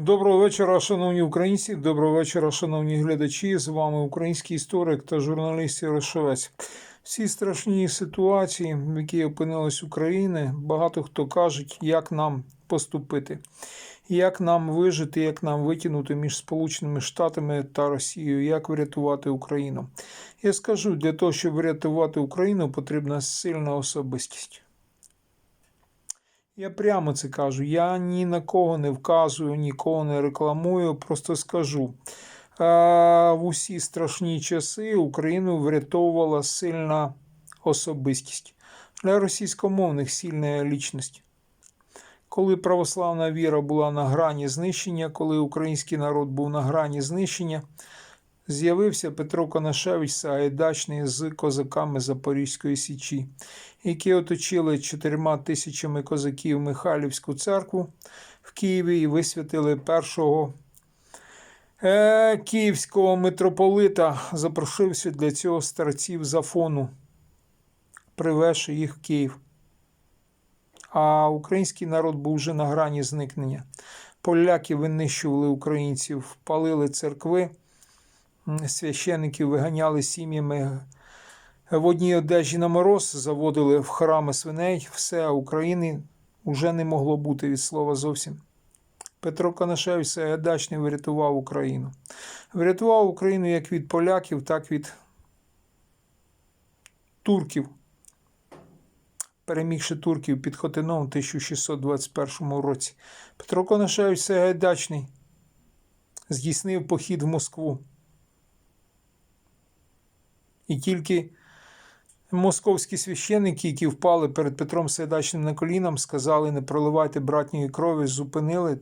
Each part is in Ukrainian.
Доброго вечора, шановні українці. Доброго вечора, шановні глядачі. З вами український історик та журналіст Ярошовець. В цій страшній ситуації, в якій опинилась Україна, багато хто кажуть, як нам поступити, як нам вижити, як нам витягнути між Сполученими Штатами та Росією, як врятувати Україну. Я скажу, для того, щоб врятувати Україну, потрібна сильна особистість. Я прямо це кажу. Я ні на кого не вказую, нікого не рекламую, просто скажу. В усі страшні часи Україну врятовувала сильна особистість. Для російськомовних сильна лічність. Коли православна віра була на грані знищення, коли український народ був на грані знищення, з'явився Петро Конашевич Сагайдачний з козаками Запорізької Січі, які оточили чотирма тисячами козаків Михайлівську церкву в Києві і висвятили першого е, київського митрополита, запрошивши для цього старців зафону, привезши їх в Київ. А український народ був вже на грані зникнення. Поляки винищували українців, палили церкви священиків виганяли сім'ями в одній одежі на мороз, заводили в храми свиней, все, України вже не могло бути від слова зовсім. Петро Конашевич Сагайдачний врятував Україну. Врятував Україну як від поляків, так від турків, перемігши турків під Хотином у 1621 році. Петро Конашевич Сагайдачний здійснив похід в Москву. І тільки московські священники, які впали перед Петром Сайдачним на колінам, сказали: не проливайте братньої крові, зупинили,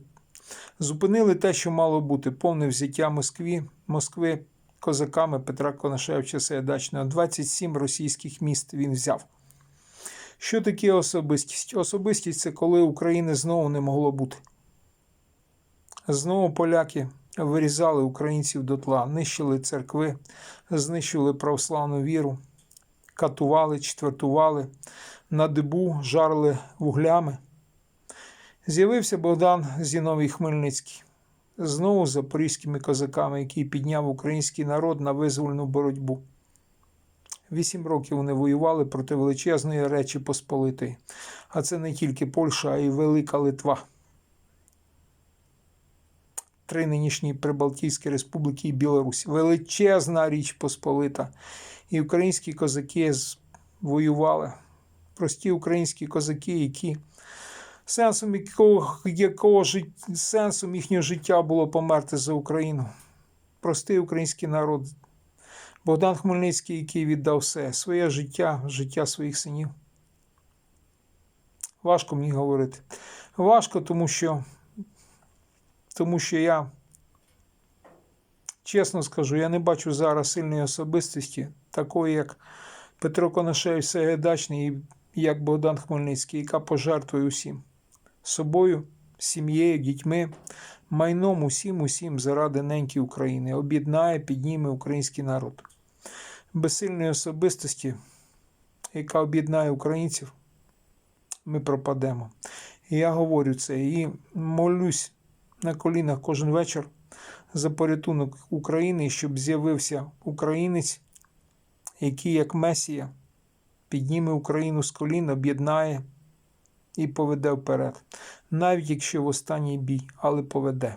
зупинили те, що мало бути, повне взяття Москві, Москви козаками Петра Конашевича Сайдачного. 27 російських міст він взяв. Що таке особистість? Особистість це коли України знову не могло бути. Знову поляки вирізали українців дотла, нищили церкви, знищили православну віру, катували, четвертували, на дибу жарили вуглями. З'явився Богдан Зіновій Хмельницький, знову запорізькими козаками, який підняв український народ на визвольну боротьбу. Вісім років вони воювали проти величезної Речі Посполитої. А це не тільки Польща, а й Велика Литва три нинішні Прибалтійські республіки і Білорусь. Величезна річ Посполита. І українські козаки воювали. Прості українські козаки, які сенсом якого, якого жит... сенсом їхнього життя було померти за Україну. Простий український народ. Богдан Хмельницький, який віддав все, своє життя, життя своїх синів. Важко мені говорити. Важко, тому що тому що я, чесно скажу, я не бачу зараз сильної особистості, такої, як Петро Конашевич Сагайдачний і як Богдан Хмельницький, яка пожертвує усім собою, сім'єю, дітьми, майном усім, усім заради неньки України, об'єднає, підніме український народ. Без сильної особистості, яка об'єднає українців, ми пропадемо. І я говорю це і молюсь на колінах кожен вечір за порятунок України, щоб з'явився українець, який, як Месія, підніме Україну з колін, об'єднає і поведе вперед. Навіть якщо в останній бій, але поведе.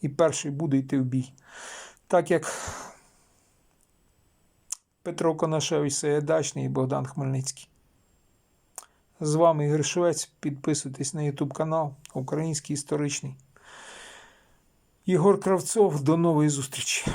І перший буде йти в бій. Так як Петро Конашевич Саєдачний і Богдан Хмельницький. З вами Ігор Швець. Підписуйтесь на YouTube канал Український історичний. Єгор Кравцов, до нової зустрічі!